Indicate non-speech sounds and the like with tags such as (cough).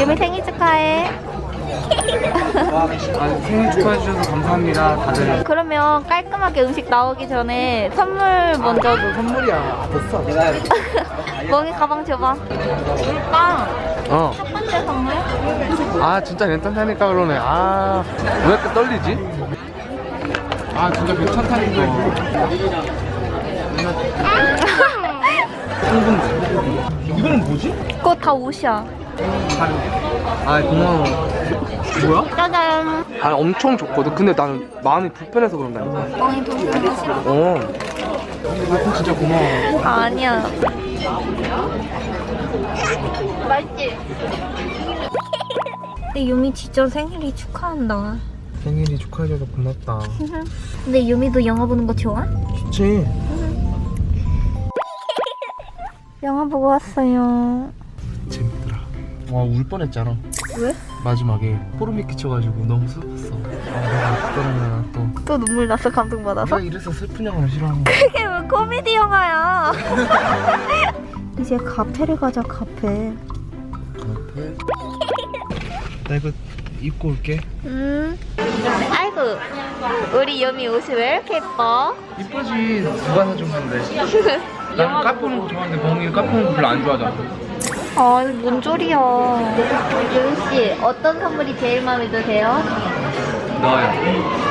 유미 생일 축하해. 아, 생일 축하해 주셔서 감사합니다. 다들. 그러면 깔끔하게 음식 나오기 전에 선물 먼저 줘. 선물이야. 됐어. (laughs) 멍이 가방 줘봐. 빵. 어. 첫 번째 선물? 아 진짜 괜찮다니까 그러네. 아왜 이렇게 떨리지? 아 진짜 괜찮다니까. (laughs) 이거는 뭐지? 그거 다 옷이야. 아 고마워. 뭐야? 짜잔. 아 엄청 좋거든. 근데 나는 마음이 불편해서 그런다니까. 멍이 돈 주는 거 싫어. 어. 아 진짜 고마워. 아, 아니야. 맛있지? 근데 유미 진짜 생일이 축하한다. 생일이 축하해줘서 고맙다. (laughs) 근데 유미도 영화 보는 거 좋아? 좋지. 영화 보고 왔어요. 재밌더라. 와울 뻔했잖아. 왜? 마지막에 소름이 끼쳐가지고 너무 슬펐어. 아 그러면 또또 눈물 났어 감동받아서? 내가 이래서 슬픈 영화를 싫어하는 거야. 이게 왜 코미디 영화야? 이제 카페를 가자 카페. 카페. 나 이거 입고 올게. 음. 아이고 우리 유미 옷이 왜 이렇게 예뻐? 이쁘지 누가 사준 건데. (laughs) 나는 까푸는 거 좋아하는데 멍이 까푸는 거 별로 안 좋아하잖아. 아, 뭔 소리야. 유미 씨, 어떤 선물이 제일 마음에 드세요? 너야.